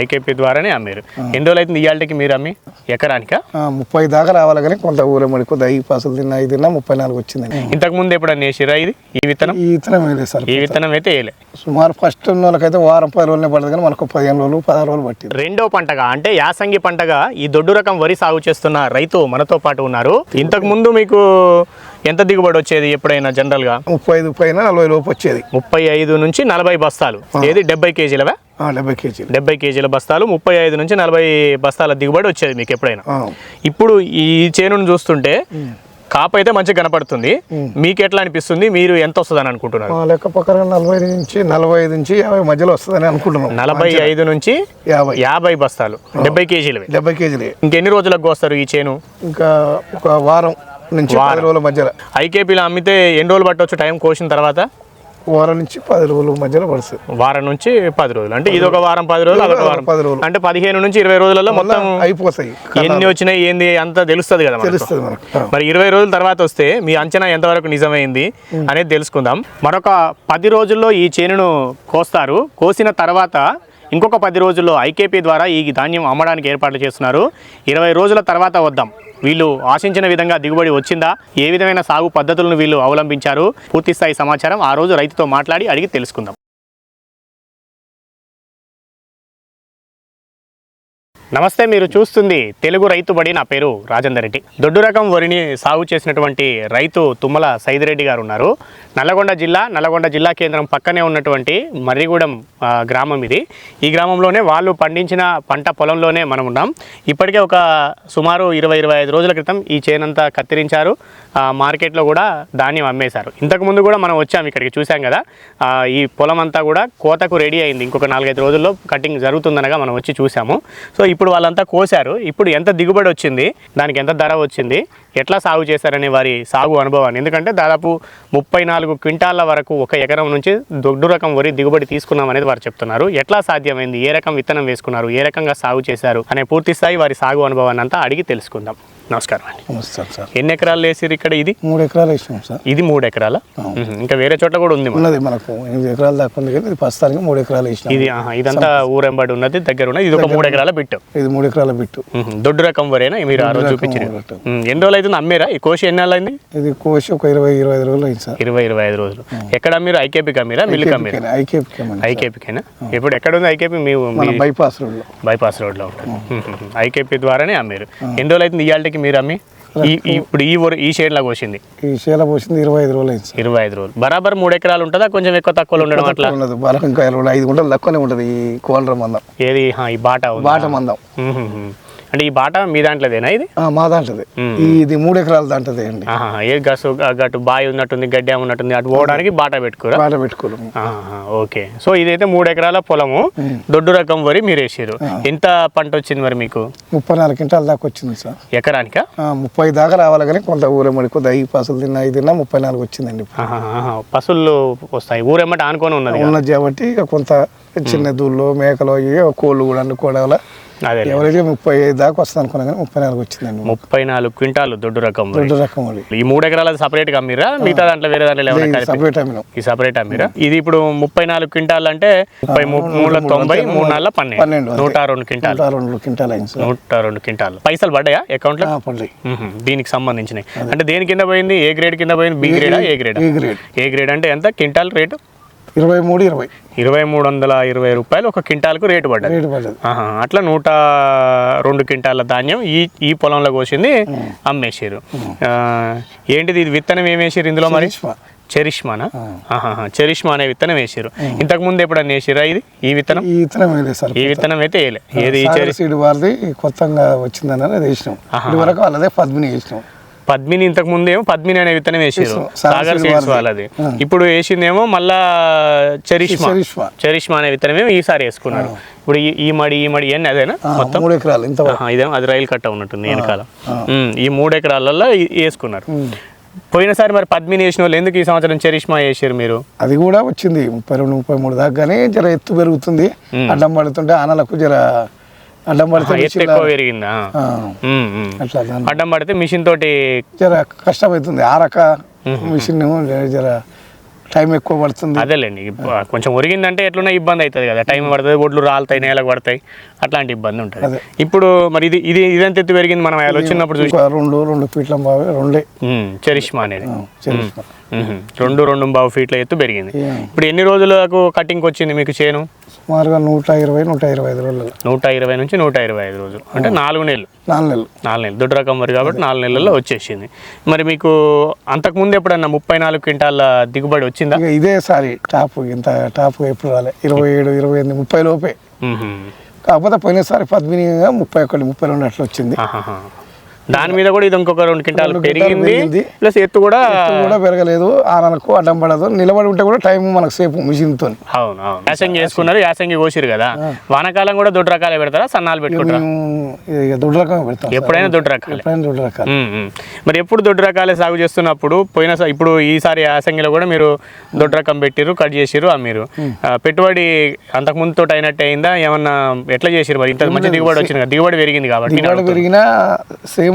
IKP ద్వారానే అమ్మారు. ఎన్ని రోజులు అవుతుంది ఇవాళకి మీరు అమ్మి? ఎకరానికా? ముప్పై దాకా రావాలి కానీ కొంత ఊరమ్మడి కొద్ది ఐదు పాసులు తిన్నా ఐదు తిన్నా ముప్పై నాలుగు వచ్చిందండి. ఇంతకు ముందు ఎప్పుడన్నా వేసిరా ఇది? ఈ విత్తనం? ఈ ఇతరం వేయలేదు సార్. ఈ విత్తనం అయితే వేయలే సుమారు ఫస్ట్ ఉన్న వాళ్ళకైతే వారం పది రోజులనే పడుతుంది కానీ మనకు పదిహేను రోజులు పదహారు రోజులు పట్టింది. రెండో పంటగా అంటే యాసంగి పంటగా ఈ దొడ్డు రకం వరి సాగు చేస్తున్న రైతు మనతో పాటు ఉన్నారు. ఇంతకు ముందు మీకు ఎంత దిగుబడి వచ్చేది ఎప్పుడైనా జనరల్గా ముప్పై ఐదు పైన నలభై లోపు వచ్చేది. ముప్పై ఐదు నుంచి నలభై బస్తాలు. ఏది? డెబ్బై కేజీలవా? డెబ్బై కేజీలు. డెబ్బై కేజీల బస్తాలు ముప్పై ఐదు నుంచి నలభై బస్తాల దిగుబడి వచ్చేది మీకు ఎప్పుడైనా. ఇప్పుడు ఈ చేనును చూస్తుంటే కాపు అయితే మంచిగా కనపడుతుంది. మీకు ఎట్లా అనిపిస్తుంది? మీరు ఎంత వస్తుందని అనుకుంటున్నారు? లెక్క ప్రకారం నలభై నుంచి నలభై ఐదు నుంచి యాభై మధ్యలో వస్తుందని అనుకుంటున్నాం. నలభై ఐదు నుంచి యాభై. యాభై బస్తాలు. డెబ్బై కేజీలవి. డెబ్బై కేజీలే ఇంకెన్ని రోజులకు కోస్తారు ఈ చేను? ఇంకా ఒక వారం నుంచి పది రోజుల మధ్యలో. ఐకేపీలో అమ్మితే ఎన్ని రోజులు పట్టవచ్చు టైం కోసిన తర్వాత? వారం నుంచి పది రోజుల మధ్యలో పడుతుంది. వారం నుంచి పది రోజులు. అంటే ఇది ఒక వారం పది రోజులు అదొక వారం. పది రోజులు. అంటే పదిహేను నుంచి ఇరవై రోజులలో మొత్తం అయిపోతాయి ఎన్ని వచ్చినాయి ఏంది అంతా తెలుస్తుంది కదా. తెలుస్తుంది. మరి ఇరవై రోజుల తర్వాత వస్తే మీ అంచనా ఎంతవరకు నిజమైంది అనేది తెలుసుకుందాం. మరొక పది రోజుల్లో ఈ చేనును కోస్తారు. కోసిన తర్వాత ఇంకొక పది రోజుల్లో ఐకేపీ ద్వారా ఈ ధాన్యం అమ్మడానికి ఏర్పాట్లు చేస్తున్నారు. ఇరవై రోజుల తర్వాత వద్దాం. వీళ్ళు ఆశించిన విధంగా దిగుబడి వచ్చిందా? ఏ విధమైన సాగు పద్ధతులను వీళ్ళు అవలంబించారు? పూర్తిస్థాయి సమాచారం ఆ రోజు రైతుతో మాట్లాడి అడిగి తెలుసుకుందాం. నమస్తే మీరు చూస్తుంది తెలుగు రైతుబడి నా పేరు రాజేందర్ రెడ్డి. దొడ్డు రకం వరిని సాగు చేసినటువంటి రైతు తుమ్మల సైదిరెడ్డి గారు ఉన్నారు. నల్లగొండ జిల్లా నల్లగొండ జిల్లా కేంద్రం పక్కనే ఉన్నటువంటి మర్రిగూడెం గ్రామం ఇది. ఈ గ్రామంలోనే వాళ్ళు పండించిన పంట పొలంలోనే మనం ఉన్నాం. ఇప్పటికే ఒక సుమారు ఇరవై ఇరవై ఐదు రోజుల క్రితం ఈ చేనంతా కత్తిరించారు. మార్కెట్లో కూడా ధాన్యం అమ్మేశారు. ఇంతకు ముందు కూడా మనం వచ్చాము ఇక్కడికి చూసాం కదా. ఈ పొలం అంతా కూడా కోతకు రెడీ అయింది. ఇంకొక నాలుగైదు రోజుల్లో కటింగ్ జరుగుతుందనగా మనం వచ్చి చూసాము సో ఇప్పుడు ఇప్పుడు వాళ్ళంతా కోశారు. ఇప్పుడు ఎంత దిగుబడి వచ్చింది దానికి ఎంత ధర వచ్చింది ఎట్లా సాగు చేశారనే వారి సాగు అనుభవాన్ని. ఎందుకంటే దాదాపు ముప్పై నాలుగు క్వింటాల వరకు ఒక ఎకరం నుంచి దొడ్డు రకం వరి దిగుబడి తీసుకున్నాం అనేది వారు చెప్తున్నారు. ఎట్లా సాధ్యమైంది? ఏ రకం విత్తనం వేసుకున్నారు? ఏ రకంగా సాగు చేశారు? అనే పూర్తి స్థాయి వారి సాగు అనుభవాన్ని అంతా అడిగి తెలుసుకుందాం. నమస్కారం అండి. నమస్కారం సార్. ఎన్ని ఎకరాలు వేసిరు ఇక్కడ ఇది? మూడు ఎకరాలు వేసినాం సార్. ఇది మూడు ఎకరాల? ఇంకా వేరే చోట్ల కూడా ఉంది మరి. ఉన్నది మనకు. ఎనిమిది ఎకరాలు దాకా ఉంది కానీ ఇది ప్రస్తుతానికి మూడు ఎకరాలు వేసినాం. ఇది ఇదంతా ఊరెంబడి ఉన్నది దగ్గర ఉన్నది. ఇది ఒక మూడు ఎకరాల బిట్టు. ఇది మూడు ఎకరాల బిట్టు. దొడ్డు రకం వరేనా? మీరు ఆ రోజు చూపించారు. ఎన్ని రోజులు అవుతుంది అమ్మేరా? ఈ కోసి ఎన్ని అయింది? ఇది కోసి ఒక ఇరవై ఇరవై ఐదు రోజులు అయింది సార్. ఇరవై ఇరవై ఐదు రోజులు. ఎక్కడ అమ్మీరు ఐకేపీకి అమ్మీరా మిల్లుకి అమ్మీరా ఐకేపీ ఐకేపీకేనా? ఇప్పుడు ఎక్కడ ఉంది ఐకేపీ? మీ బైపాస్ రోడ్లో. బైపాస్ రోడ్లో ఉంటుంది ఐకేపీ ద్వారానే అమ్మారు. ఎన్ని రోజులు అవుతుంది ఇవాళకి? మీరు అమ్మి ఈ ఇప్పుడు ఈ ఊరు ఈ షేడ్లా కోసింది ఈ శీల పోసింది ఇరవై ఐదు రోజులు అయింది ఇరవై ఐదు రోజులు. బరాబర్ మూడు ఎకరాలు ఉంటుందా? కొంచెం ఎక్కువ తక్కువలో ఉండడం అట్లా? ఉన్నది బలకంకాయలు కూడా ఐదు గుంటలు తక్కువనే ఉంటుంది ఈ కోలర మందం. ఏది? ఈ బాటా బాట మందం. అంటే ఈ బాటా మీ దాంట్లోదేనా ఇది? మా దాంట్లోది. ఇది మూడు ఎకరాల దాంట్లోదే అండి. ఏ గసు గటు బావి ఉన్నట్టుంది గడ్డి ఉన్నట్టుంది అటు పోవడానికి బాటా పెట్టుకోరా? బాట పెట్టుకోలేము. ఆహా, ఓకే. సో ఇదైతే మూడు ఎకరాల పొలము దొడ్డు రకం వరి మీరు వేసారు ఎంత పంట వచ్చింది మరి మీకు? ముప్పై నాలుగు క్వింటాల దాకా వచ్చింది సార్. ఎకరానికా? ముప్పై దాకా రావాలి కానీ కొంత ఊరమ్మడి కొద్ది ఐదు పాసులు తిన్నా ఐదు తిన్నా ముప్పై నాలుగు వచ్చిందండి. పశువులు వస్తాయి. ఊరెమ్మట ఆనుకొని ఉన్నది. ఉన్నది కాబట్టి కొంత చిన్న దూళ్ళు మేకలు కోళ్ళు కూడా అనుకోవడం అదే ఎవరైతే ముప్పై ఐదు దాకా వస్తుంది అనుకున్నా కానీ ముప్పై నాలుగు వచ్చిందండి ముప్పై నాలుగు క్వింటాలు దొడ్డు రకం రెండు రకం ఈ మూడు ఎకరాల సపరేట్గా అమ్మిరా? మిగతా దాంట్లో వేరే దాంట్లో సపరేట్ అమ్మినాం. ఈ సపరేట్ అమ్మిరా? ఇది ఇప్పుడు ముప్పై నాలుగు క్వింటాల్ అంటే ముప్పై మూడు తొంభై మూడు నాలుగు పన్నెండు. నూట రెండు క్వింటాల్. నూట రెండు క్వింటాల్ నూట రెండు క్వింటాల్. పైసలు పడ్డాయా అకౌంట్లో? పడ్డాయి. దీనికి సంబంధించినవి అంటే దేని కింద పోయింది? ఏ గ్రేడ్ కింద పోయింది? B grade A grade A grade అంటే ఎంత? Quintal rate? ఇరవై మూడు ఇరవై. ఇరవై మూడు వందల ఇరవై రూపాయలు ఒక క్వింటాల్కు రేటు పడ్డది. రేటు పడ్డది. అట్లా నూట రెండు క్వింటాల ధాన్యం ఈ ఈ పొలంలో కోసింది అమ్మేసారు ఏంటిది ఇది విత్తనం ఏమేసారు ఇందులో మరి? చరిష్మా. చెరిష్మానా? చెరిష్మా అనే విత్తనం వేసారు ఇంతకు ముందు ఎప్పుడన్నా వేసిరా ఇది? ఈ విత్తనం? ఈ వేయలేదు సార్. ఈ విత్తనం అయితే వేయలే ఏది సీడ్ వారిది కొత్తగా వచ్చిందని వేసినాం. ఇది వరకు వాళ్ళదే పద్మిని వేసినాం. పద్మిని ఇంతకు ముందేమో పద్మిని అనే విత్తనం వేసారు వేసాం. సాగర్ సీడ్స్ వాళ్ళది. ఇప్పుడు వేసిందేమో మళ్ళా చెరిష్మా. చరిష్మా. అనే విత్తనమేమో ఈసారి వేసుకున్నారు. ఇప్పుడు ఈ- మడి ఈ మడి ఎన్ని అదేనా ఆ, మూడు ఎకరాలు ఇదేమో అది రైలు కట్ట ఉన్నట్టుంది వెనకాల. ఈ మూడు ఎకరాలలో వేసుకున్నారు. పోయినసారి మరి పద్మిని వేసిన వాళ్ళు ఎందుకు ఈ సంవత్సరం చరిష్మా వేసారు మీరు? అది కూడా వచ్చింది. ముప్పై రెండు ముప్పై మూడు దాకా కానీ జర ఎత్తు పెరుగుతుంది. అడ్డం పడుతుంటే ఆనలకు జర అడ్డం పడితే ఎత్తు ఎక్కువ పెరిగిందా? ఆ. అట్లా అడ్డం పడితే మిషన్ తోటి జర కష్టమవుతుంది. ఆరక మిషన్ జర టైం ఎక్కువ పడుతుంది. అదేలేండి. కొంచెం ఒరిగిందంటే ఎట్లున్నా ఇబ్బంది అవుతుంది కదా. టైం పడుతుంది ఒడ్లు రాలుతాయి నేలకు పడతాయి. అట్లాంటి ఇబ్బంది ఉంటుంది. ఇప్పుడు మరి ఇది ఇది ఇదెంత ఎత్తు పెరిగింది మనం వచ్చినప్పుడు చూసి రెండు రెండు ఫీట్ల బావి రెండే. చరిష్మా అనేది. రెండు రెండు బావు ఫీట్ల ఎత్తు పెరిగింది. ఇప్పుడు ఎన్ని రోజులకు కటింగ్ వచ్చింది మీకు చేను? సుమారుగా నూట ఇరవై నూట ఇరవై ఐదు రోజులు. నూట ఇరవై నుంచి నూట ఇరవై ఐదు రోజులు. అంటే నాలుగు నెలలు. నాలుగు నెలలు. నాలుగు నెలలు. దొడ్డు రకం వరి కాబట్టి నాలుగు నెలల్లో వచ్చేసింది. మరి మీకు అంతకుముందు ఎప్పుడన్నా ముప్పై నాలుగు క్వింటాల దిగుబడి వచ్చిందా? ఇదే సారి టాప్ ఇంత టాప్ ఎప్పుడు రాలే. ఇరవై ఏడు ఇరవై ఎనిమిది ముప్పై లోపే. కాకపోతే పోయినసారి పద్మినిగా ముప్పై ఒకటి ముప్పై రెండు అట్లా వచ్చింది. దాని మీద కూడా ఇది ఇంకొక రెండు క్వింటాలు పెరిగింది. ప్లస్ ఎత్తు కూడా కూడా పెరగలేదు ఆనలకు అడ్డం పడదు. నిలబడి ఉంటే కూడా టైం మనకు సేపు మిషన్తో అవును అవును. యాసంగి వేసుకున్నారు యాసంగి కోసిరు కదా. వానాకాలం కూడా దొడ్డు రకాలే పెడతారా సన్నాలు పెట్టుకుంటారా? దొడ్డు రకం పెడతాం. ఎప్పుడైనా దొడ్డు రకాలే. ఎప్పుడైనా దొడ్డు రకాలు. మరి ఎప్పుడు దొడ్డు రకాలే సాగు చేస్తున్నప్పుడు పోయిన ఇప్పుడు ఈసారి యాసంగిలో కూడా మీరు దొడ్డు రకం పెట్టిరు కట్ చేసిరు అమ్మిరు ఆ, పెట్టుబడి అంతకు ముందు తోటి అయినట్టు అయిందా? ఏమన్నా ఎట్లా చేసిరు మరి? ఇంత మంచి దిగుబడి వచ్చింది కదా దిగుబడి పెరిగింది కాబట్టి నేను దిగుబడి పెరిగినా సేమ్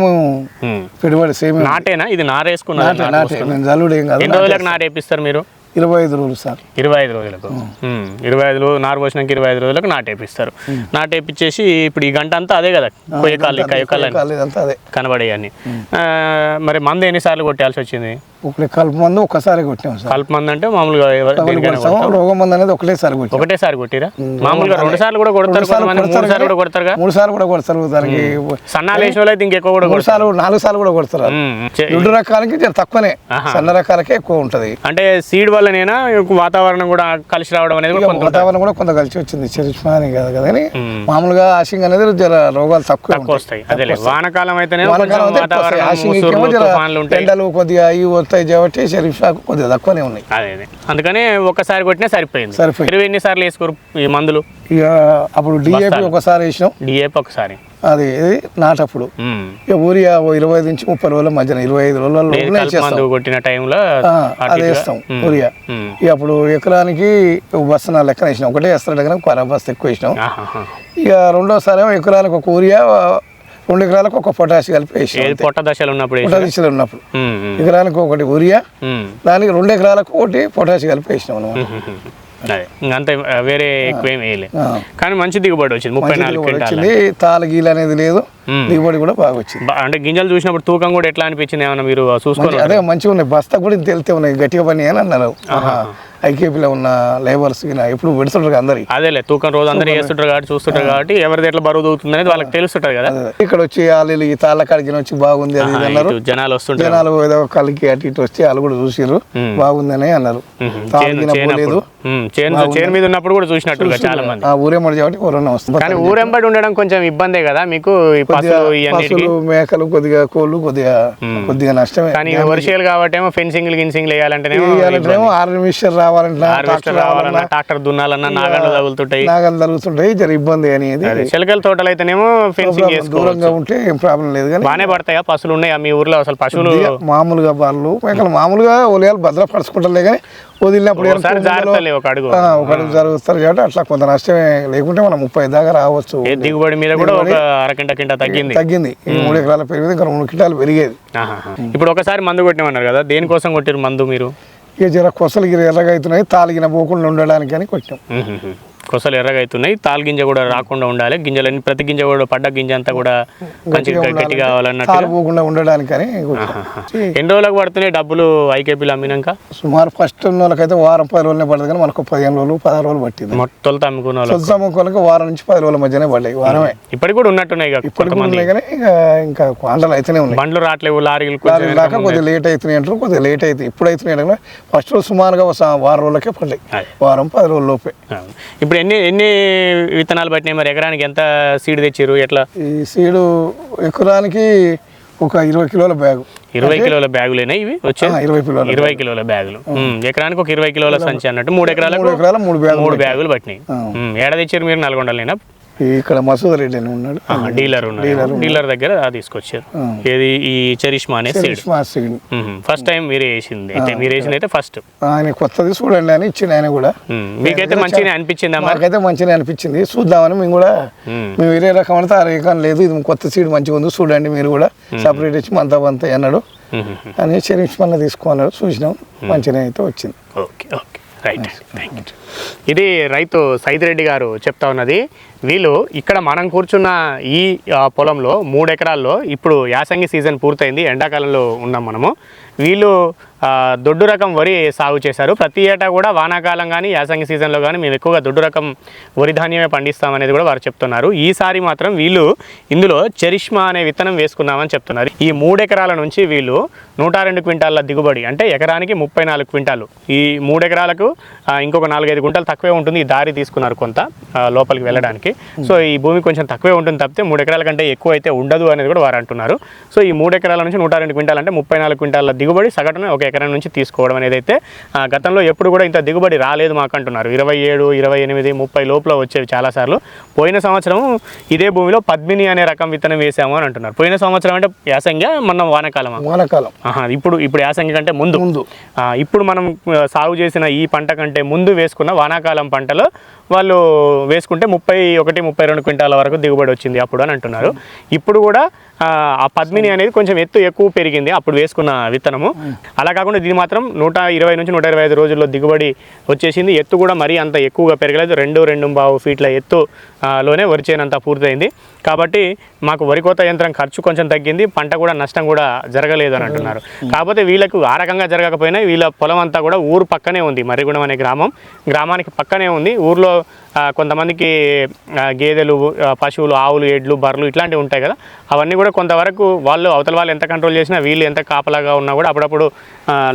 ఉమ్. పెట్టుబడి సేమ్ నాటేనా? ఇది నారేసుకున్నారు నాటే నేను జల్లుడు ఏం కాదు. ఎన్ని రోజులకు నాటేపిస్తారు మీరు? ఇరవై ఐదు రోజులు సార్. ఇరవై ఐదు రోజులకు? ఇరవై ఐదు రోజులు నారు పోసినాక ఇరవై ఐదు రోజులకు నాటేపిస్తారు నాటేపిచ్చేసి ఇప్పుడు ఈ గంట అంతా అదే కదా? కొయ్యకాలు కయ్యకాలు కనబడేయని మరి మందు ఎన్నిసార్లు కొట్టాల్సి వచ్చింది? ఒకటి కలుపు మందు ఒక్కసారి కొట్టాం సార్. కలుపు మందు అంటే మామూలుగా రోగం మందు అనేది ఒకటేసారి కొట్టాం ఒకటేసారి కొట్టిరా? మామూలుగా రెండు సార్లు కూడా కొడతారు మూడు సార్లు కూడా కొడతారుగా? మూడు సార్లు కూడా కొడతారు దానికి సన్నాలు వేసిన వాళ్ళు అయితే ఇంకెక్కువ కూడా మూడు కొడతారు. సార్లు నాలుగు సార్లు కూడా కొడతారు రెండు రకాలకి తక్కువనే. సన్న రకాలకే ఎక్కువ ఉంటది. అంటే సీడ్ వల్లనేనా వాతావరణం కూడా కలిసి రావడం అనేది ఇక వాతావరణం కూడా కొంత కలిసి వచ్చింది. చరిష్మా అని కాదు కదా కానీ. మామూలుగా ఆశింగ్ అనేది జర రోగాలు తక్కువ వస్తాయి. వానకాలం అయితేనే వానకాలం అయితే ఎండలు కొద్దిగా ఇవి వస్తాయి కాబట్టి షరీఫ్షాకు కొద్దిగా తక్కువనే ఉన్నాయి. అదే అదే అందుకని ఒక్కసారి కొట్టినా సరిపోయింది. సరిపోయింది. ఇరవై ఎన్ని సార్లు వేసుకోరు ఈ మందులు? ఇక అప్పుడు డిఏపి ఒకసారి వేసినాం. డిఏపి ఒకసారి. అది నాటప్పుడు. ఇక ఊరియా ఇరవై ఐదు నుంచి ముప్పై రోజుల మధ్యన ఇరవై ఐదు రోజుల లేదు, లోపలే కలుపు చేస్తాం. మందు కొట్టిన టైంలో అది వేస్తాం ఊరియా. ఇక అప్పుడు ఎకరానికి బస్సు లెక్కన వేసినాం. ఒకటే వేస్తాడు ఒక బస్సు ఎక్కువ వేసినాం. ఇక రెండోసారి ఏమో ఎకరాలకు ఒక ఊరియా రెండు ఎకరాలకు ఒక పొటాష్ కలిపి ఏది పొట్ట దశలు ఉన్నప్పుడు వేసి- పొటాష్ దిశలో ఉన్నప్పుడు. ఎకరానికి ఒకటి ఊరియా ఉమ్, దానికి రెండు ఎకరాలకు ఒకటి పొటాష్ కలిపి వేసినాం అనమాట వేరే ఎక్కువ ఏం. కానీ మంచి దిగుబడి వచ్చింది ముప్పై నాలుగు అనేది లేదు. దిగుబడి కూడా బాగా వచ్చింది. అంటే గింజలు చూసినప్పుడు తూకం కూడా ఎట్లా అనిపించింది ఏమన్నా మీరు చూసుకోవాలి అదే మంచిగా ఉన్నాయి. బస్తా కూడా ఇంత వెళ్తే ఉన్నాయి. గట్టిగా పని అని అన్నారు. ఐకేపీలో ఉన్న లేబర్స్ ఎప్పుడు పెడుతుంటారు అందరికి. అదేలే తూకం రోజు అందరూ చేస్తుంటారు కాబట్టి చూస్తుంటారు కాబట్టి ఎవరిది ఎట్లా బరువు దూకుతుంది అనేది వాళ్ళకి తెలుస్తుంటది కదా. ఇక్కడ వచ్చి వాళ్ళు ఈ తాళ్ళ కాడికి వచ్చి బాగుంది అది ఆ, అన్నారు. జనాలు వస్తుంటారు. జనాలు ఏదో కలికి అటు ఇటు వచ్చి వాళ్ళు కూడా చూసిర్రు. బాగుందని అన్నారు. తాళ్ళు చేను మీద ఉన్నప్పుడు కూడా చూసినట్టుగా చాలా మంది ఆ ఊరేమడి కాబట్టి వస్తుంది. కానీ ఊరెంబడి ఉండడం కొంచెం ఇబ్బందే కదా మీకు? కొద్దిగా పశువులు మేకలు కొద్దిగా కోళ్ళు కొద్దిగా కొద్దిగా నష్టమే. కానీ వర్షాలు కాబట్టి ఏమో ఫెన్సింగ్ గిన్సింగ్ వేయాలంటేనేమో ఇవ్వాలంటేమో ఆర్మిషన్ రావాలంటే ట్రాక్టర్ దున్నాలన్నా నాగండ్లు తగులుతుంటాయి. నాగలు జరుగుతుంటాయి జర ఇబ్బంది అనేది చిలకల తోటలు అయితేనేమో ఫెన్సింగ్ దూరంగా ఉంటే ఏం ప్రాబ్లం లేదు కానీ బాగానే పడతాయా? పశువులు ఉన్నాయా? మీ ఊర్లో అసలు పశువులు మామూలుగా వాళ్ళు మేకలు మామూలుగా ఒలియాలు భద్రపరచుకుంటారులే కానీ వదిలినప్పుడు ఒక అడుగు. జరుగుతారు కాబట్టి అట్లా కొంత నష్టమే లేకుంటే మనం ముప్పై దాకా రావచ్చు. దిగుబడి మీద కూడా ఒక అరకింట కింట తగ్గింది. తగ్గింది. మూడు ఎకరాల పెరిగింది ఇంకా రెండు కింటాలు పెరిగేది. ఇప్పుడు ఒకసారి మందు కొట్టినామన్నారు కదా దేనికోసం కొట్టిరు మందు మీరు? ఇక జర కొసలు గిరి ఎర్రగా అవుతున్నాయి తాలిగిన పోకుండా ఉండడానికి అని కొట్టాం. కొసలు ఎర్రగా అవుతున్నాయి తాలు గింజ కూడా రాకుండా ఉండాలి. గింజలన్నీ ప్రతి గింజ కూడా పడ్డ గింజ అంతా కూడా మంచిగా గట్టి కావాలన్నట్టు. ఉండడానికి ఎన్ని రోజులకు పడుతున్నాయి డబ్బులు ఐకేపీలు అమ్మినాక? సుమారు ఫస్ట్ వాళ్ళకైతే వారం పది రోజులనే పడుతుంది కానీ మనకు పదిహేను రోజులు పదహారు రోజులు పట్టింది. మొట్టలతో అమ్ముకున్న వాళ్ళు సొంత అమ్ముకోవాలకి వారం నుంచి పది రోజుల మధ్యనే పడ్డాయి. వారమే. ఇప్పటికి కూడా ఉన్నట్టున్నాయి ఉన్నాయి కానీ ఇక క్వాంటలు అయితేనే ఉన్నాయి. బండ్లు రావట్లేవు లారీలు కొద్దిగా లేట్ అవుతున్నాయి అంటారు కొద్దిగా లేట్ అవుతాయి ఇప్పుడు అవుతున్నాయి ఫస్ట్ రోజు సుమారుగా వారం రోజులకే పడ్డాయి. వారం పది రోజుల లోపే. ఇప్పుడు ఎన్ని ఎన్ని విత్తనాలు పట్టినాయి మరి? ఎకరానికి ఎంత సీడ్ తెచ్చిర్రు? ఎట్లా? ఈ సీడు ఎకరానికి ఒక ఇరవై కిలోల బ్యాగు. ఇరవై కిలోల బ్యాగులేనా ఇవి? వచ్చే? ఆ, ఇరవై కిలోల ఇరవై కిలోల బ్యాగులు. ఎకరానికి ఒక ఇరవై కిలోల సంచి అన్నట్టు మూడు ఎకరాలకు మూడు ఎకరాల మూడు బ్యాగులు మూడు బ్యాగులు పట్టినాయి. ఆ. ఉమ్, ఏడ తెచ్చారు మీరు? నల్గొండలేనా? ఇక్కడ మసూద్ రెడ్డి అని ఉన్నాడు. డీలర్ ఉన్నారు డీలర్ దగ్గర తీసుకొచ్చారు. ఏది? ఈ చరిష్మా అనే సీడ్. ఫస్ట్ టైం మీరే వేసింది. అయితే మీరు వేసింది అయితే ఫస్ట్. ఆయన కొత్తది చూడండి అని ఇచ్చిండు ఆయన కూడా. మీకైతే మంచిగా అనిపించిందా మాకైతే మంచిగా అనిపించింది. చూద్దామని మేము కూడా మ్మ్. వేరే రకం అంటే ఆ రకం లేదు. ఇది కొత్త సీడ్ మంచిగా ఉంది. చూడండి మీరు కూడా. సపరేట్ ఇచ్చి మంత మంత అన్నాడు. అని చెరిష్మన్న తీసుకున్నాడు చూసినాం. మంచిగా అయితే వచ్చింది. Okay okay. Right thank you ఇది రైతు సైదిరెడ్డి గారు చెప్తా ఉన్నది. వీళ్ళు ఇక్కడ మనం కూర్చున్న ఈ పొలంలో మూడు ఎకరాల్లో ఇప్పుడు యాసంగి సీజన్ పూర్తయింది ఎండాకాలంలో ఉన్నాం మనము. వీళ్ళు దొడ్డు రకం వరి సాగు చేశారు. ప్రతి ఏటా కూడా వానాకాలం కానీ యాసంగి సీజన్లో కానీ మేము ఎక్కువగా దొడ్డు రకం వరి ధాన్యమే పండిస్తామనేది కూడా వారు చెప్తున్నారు. ఈసారి మాత్రం వీళ్ళు ఇందులో చరిష్మా అనే విత్తనం వేసుకున్నామని చెప్తున్నారు. ఈ మూడెకరాల నుంచి వీళ్ళు నూట రెండు క్వింటాల దిగుబడి అంటే ఎకరానికి ముప్పై నాలుగు క్వింటాలు. ఈ మూడెకరాలకు ఇంకొక నాలుగైదు గుంటలు తక్కువే ఉంటుంది. ఈ దారి తీసుకున్నారు కొంత లోపలికి వెళ్ళడానికి. సో ఈ భూమి కొంచెం తక్కువే ఉంటుంది తప్పితే మూడు ఎకరాల కంటే ఎక్కువ అయితే ఉండదు అనేది కూడా వారు అంటున్నారు. సో ఈ మూడెకరాల నుంచి నూట రెండు క్వింటాలు అంటే ముప్పై నాలుగు క్వింటాల దిగుబడి సగటున ఒక ఎకరం నుంచి తీసుకోవడం అనేది అయితే గతంలో ఎప్పుడు కూడా ఇంత దిగుబడి రాలేదు మాకు అంటున్నారు ఇరవై ఏడు ఇరవై ఎనిమిది ముప్పై లోపల వచ్చేవి చాలాసార్లు. పోయిన సంవత్సరం ఇదే భూమిలో పద్మిని అనే రకం విత్తనం వేసాము అని అంటున్నారు. పోయిన సంవత్సరం అంటే యాసంగా వానాకాలమా? వానాకాలం. ఆహా, ఇప్పుడు ఇప్పుడు యాసంగి కంటే ముందు. ముందు. ఇప్పుడు మనం సాగు చేసిన ఈ పంట కంటే ముందు వేసుకున్న వానాకాలం పంటలో వాళ్ళు వేసుకుంటే ముప్పై ఒకటి ముప్పై రెండు క్వింటాల వరకు దిగుబడి వచ్చింది అప్పుడు అని అంటున్నారు. ఇప్పుడు కూడా ఆ, పద్మిని అనేది కొంచెం ఎత్తు ఎక్కువ పెరిగింది అప్పుడు వేసుకున్న విత్తనము. అలా కాకుండా ఇది మాత్రం నూట ఇరవై నుంచి నూట ఇరవై ఐదు రోజుల్లో దిగుబడి వచ్చేసింది. ఎత్తు కూడా మరీ అంత ఎక్కువగా పెరగలేదు. రెండు రెండు బావు ఫీట్ల ఎత్తు లోనే వరి చేనంత పూర్తయింది. కాబట్టి మాకు వరి కోత యంత్రం ఖర్చు కొంచెం తగ్గింది పంట కూడా నష్టం కూడా జరగలేదు అని అంటున్నారు. కాకపోతే వీళ్ళకు ఆ రకంగా జరగకపోయినా వీళ్ళ పొలం అంతా కూడా ఊరు పక్కనే ఉంది మర్రిగూడెం అనే గ్రామం. గ్రామానికి పక్కనే ఉంది. ఊర్లో కొంతమందికి గేదెలు పశువులు ఆవులు ఎడ్లు బర్రెలు ఇట్లాంటివి ఉంటాయి కదా. అవన్నీ కూడా కొంతవరకు వాళ్ళు అవతల వాళ్ళు ఎంత కంట్రోల్ చేసినా వీళ్ళు ఎంత కాపలాగా ఉన్నా కూడా అప్పుడప్పుడు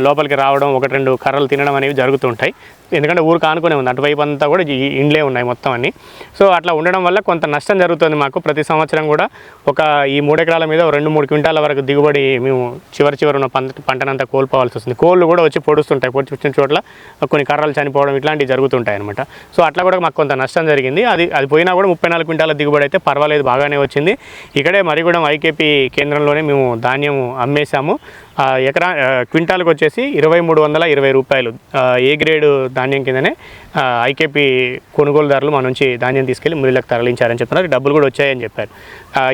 లోపలికి రావడం ఒకటి రెండు కర్రలు తినడం అనేవి జరుగుతుంటాయి. ఎందుకంటే ఊరు కానుకునే ఉంది. అటువైపు అంతా కూడా ఈ ఇండ్లే ఉన్నాయి మొత్తం అన్ని. సో అట్లా ఉండడం వల్ల కొంత నష్టం జరుగుతుంది మాకు. ప్రతి సంవత్సరం కూడా ఒక ఈ మూడెకరాల మీద రెండు మూడు క్వింటాల వరకు దిగుబడి మేము చివరి చివరి ఉన్న పంట పంటనంతా కోల్పోవాల్సి వస్తుంది. కోళ్ళు కూడా వచ్చి పొడుస్తుంటాయి. పొడిచిన వచ్చిన చోట్ల కొన్ని కర్రలు చనిపోవడం ఇట్లాంటివి జరుగుతుంటాయి అనమాట సో అట్లా కూడా మాకు కొంత నష్టం జరిగింది. అది అది పోయినా కూడా ముప్పై నాలుగు క్వింటాల దిగుబడి అయితే పర్వాలేదు బాగానే వచ్చింది. ఇక్కడే మరిగూడెం ఐకేపీ కేంద్రంలోనే మేము ధాన్యం అమ్మేశాము. ఎకరా క్వింటాల్కి వచ్చేసి ఇరవై మూడు వందల ఇరవై రూపాయలు. ఏ గ్రేడ్ ధాన్యం కిందనే ఐకేపీ కొనుగోలుదారులు మా నుంచి ధాన్యం తీసుకెళ్ళి మిల్లులకు తరలించారని చెప్తున్నారు. డబ్బులు కూడా వచ్చాయని చెప్పారు.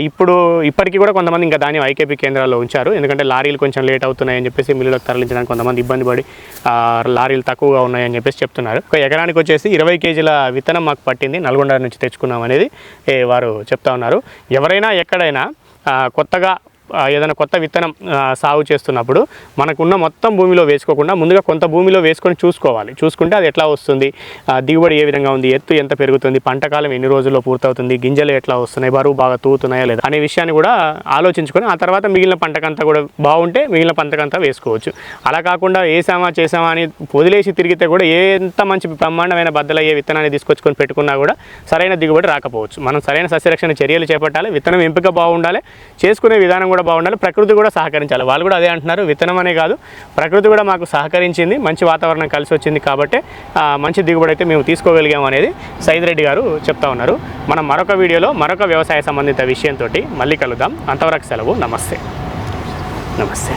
ఇప్పుడు ఇప్పటికీ కూడా కొంతమంది ఇంకా ధాన్యం ఐకేపీ కేంద్రాల్లో ఉంచారు. ఎందుకంటే లారీలు కొంచెం లేట్ అవుతున్నాయని చెప్పేసి మిల్లులకు తరలించడానికి కొంతమంది ఇబ్బంది పడి లారీలు తక్కువగా ఉన్నాయని చెప్పేసి చెప్తున్నారు. ఒక ఎకరానికి వచ్చేసి ఇరవై కేజీల విత్తనం మాకు పట్టింది. నల్గొండ నుంచి తెచ్చుకున్నాం అనేది వారు చెప్తా ఉన్నారు. ఎవరైనా ఎక్కడైనా కొత్తగా ఏదైనా కొత్త విత్తనం సాగు చేస్తున్నప్పుడు మనకున్న మొత్తం భూమిలో వేసుకోకుండా ముందుగా కొంత భూమిలో వేసుకొని చూసుకోవాలి. చూసుకుంటే అది ఎట్లా వస్తుంది? దిగుబడి ఏ విధంగా ఉంది? ఎత్తు ఎంత పెరుగుతుంది? పంటకాలం ఎన్ని రోజుల్లో పూర్తవుతుంది? గింజలు ఎట్లా వస్తున్నాయి? బరువు బాగా తూగుతున్నాయా లేదా? అనే విషయాన్ని కూడా ఆలోచించుకొని ఆ తర్వాత మిగిలిన పంటకంతా కూడా బాగుంటే మిగిలిన పంటకంతా వేసుకోవచ్చు. అలా కాకుండా వేసామా చేసామా అని వదిలేసి తిరిగితే కూడా ఎంత మంచి బ్రహ్మాండమైన బద్దలయ్యే విత్తనాన్ని తీసుకొచ్చుకొని పెట్టుకున్నా కూడా సరైన దిగుబడి రాకపోవచ్చు. మనం సరైన సస్యరక్షణ చర్యలు చేపట్టాలి. విత్తనం ఎంపిక బాగుండాలి. చేసుకునే విధానం కూడా బాగుండాలి. ప్రకృతి కూడా సహకరించాలి. వాళ్ళు కూడా అదే అంటున్నారు. విత్తనం అనే కాదు. ప్రకృతి కూడా మాకు సహకరించింది. మంచి వాతావరణం కలిసి వచ్చింది కాబట్టి మంచి దిగుబడి అయితే మేము తీసుకోగలిగాం అనేది సైదిరెడ్డి గారు చెప్తా ఉన్నారు. మనం మరొక వీడియోలో మరొక వ్యవసాయ సంబంధిత విషయంతో మళ్ళీ కలుద్దాం. అంతవరకు సెలవు. నమస్తే. నమస్తే.